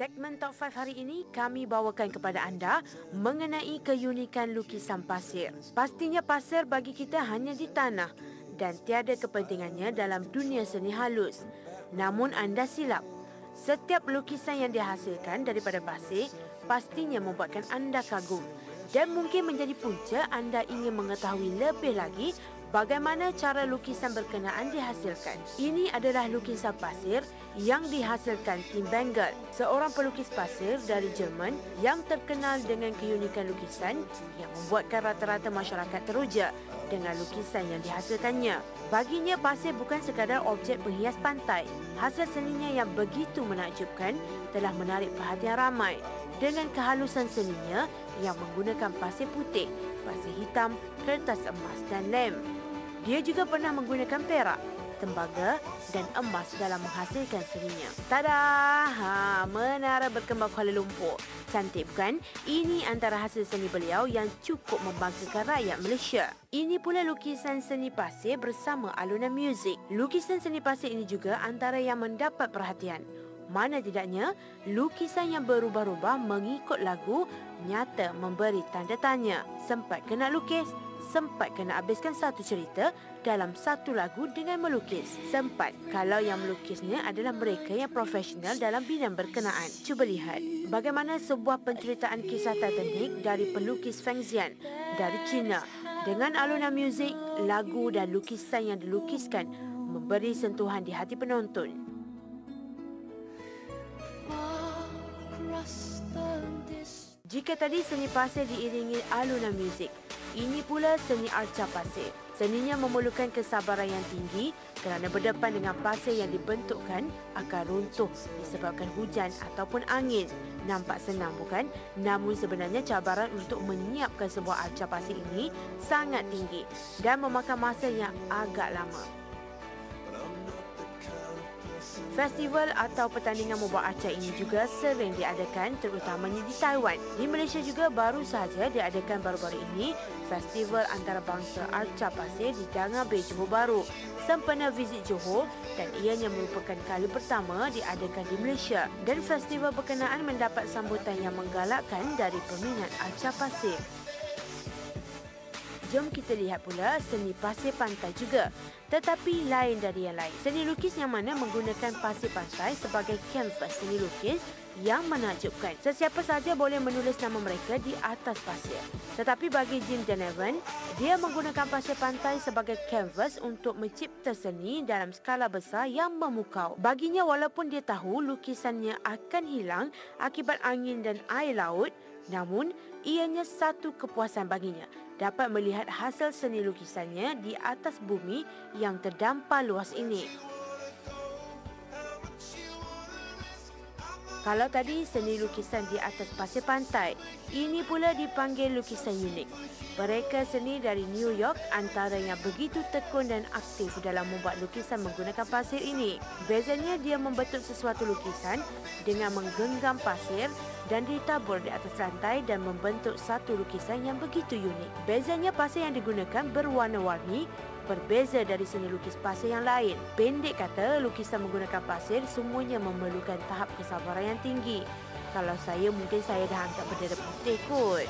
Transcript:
segmen Top 5 hari ini kami bawakan kepada anda mengenai keunikan lukisan pasir. Pastinya pasir bagi kita hanya di tanah dan tiada kepentingannya dalam dunia seni halus. Namun anda silap. Setiap lukisan yang dihasilkan daripada pasir pastinya membuatkan anda kagum dan mungkin menjadi punca anda ingin mengetahui lebih lagi bagaimana cara lukisan berkenaan dihasilkan. Ini adalah lukisan pasir yang dihasilkan Tim Bengal, seorang pelukis pasir dari Jerman yang terkenal dengan keunikan lukisan yang membuatkan rata-rata masyarakat teruja dengan lukisan yang dihasilkannya. Baginya pasir bukan sekadar objek penghias pantai. Hasil seninya yang begitu menakjubkan telah menarik perhatian ramai dengan kehalusan seninya yang menggunakan pasir putih, pasir hitam, kertas emas dan lem. Dia juga pernah menggunakan perak, tembaga dan emas dalam menghasilkan seninya. Tada! Ha, menara berkembang Kuala Lumpur. Cantik bukan? Ini antara hasil seni beliau yang cukup membanggakan rakyat Malaysia. Ini pula lukisan seni pasir bersama alunan muzik. Lukisan seni pasir ini juga antara yang mendapat perhatian. Mana tidaknya, lukisan yang berubah-ubah mengikut lagu nyata memberi tanda tanya. Sempat kena lukis, sempat kena habiskan satu cerita dalam satu lagu dengan melukis. Sempat kalau yang melukisnya adalah mereka yang profesional dalam bidang berkenaan. Cuba lihat bagaimana sebuah penceritaan kisah Titanic dari pelukis Feng Xian dari China. Dengan alunan muzik, lagu dan lukisan yang dilukiskan memberi sentuhan di hati penonton. Jika tadi seni pasir diiringi alunan muzik, ini pula seni arca pasir. Seninya memerlukan kesabaran yang tinggi kerana berdepan dengan pasir yang dibentukkan akan runtuh disebabkan hujan ataupun angin. Nampak senang bukan? Namun sebenarnya cabaran untuk menyiapkan sebuah arca pasir ini sangat tinggi dan memakan masa yang agak lama. Festival atau pertandingan membuat acai ini juga sering diadakan terutamanya di Taiwan. Di Malaysia juga baru sahaja diadakan baru-baru ini Festival Antarabangsa Arca Pasir di Danga Bay Johor Baru. Sempena visit Johor dan ianya merupakan kali pertama diadakan di Malaysia dan festival berkenaan mendapat sambutan yang menggalakkan dari peminat Arca Pasir. Jom kita lihat pula seni pasir pantai juga. Tetapi lain dari yang lain. Seni lukis yang mana menggunakan pasir pantai sebagai kanvas seni lukis yang menakjubkan. Sesiapa saja boleh menulis nama mereka di atas pasir. Tetapi bagi Jim Donovan, dia menggunakan pasir pantai sebagai kanvas untuk mencipta seni dalam skala besar yang memukau. Baginya walaupun dia tahu lukisannya akan hilang akibat angin dan air laut, namun ianya satu kepuasan baginya dapat melihat hasil seni lukisannya di atas bumi yang terdampar luas ini. Kalau tadi seni lukisan di atas pasir pantai, ini pula dipanggil lukisan unik. Mereka seni dari New York antara yang begitu tekun dan aktif dalam membuat lukisan menggunakan pasir ini. Bezanya dia membentuk sesuatu lukisan dengan menggenggam pasir dan ditabur di atas lantai dan membentuk satu lukisan yang begitu unik. Bezanya pasir yang digunakan berwarna-warni berbeza dari seni lukis pasir yang lain. Pendek kata, lukisan menggunakan pasir semuanya memerlukan tahap kesabaran yang tinggi. Kalau saya, mungkin saya dah angkat bendera putih kot.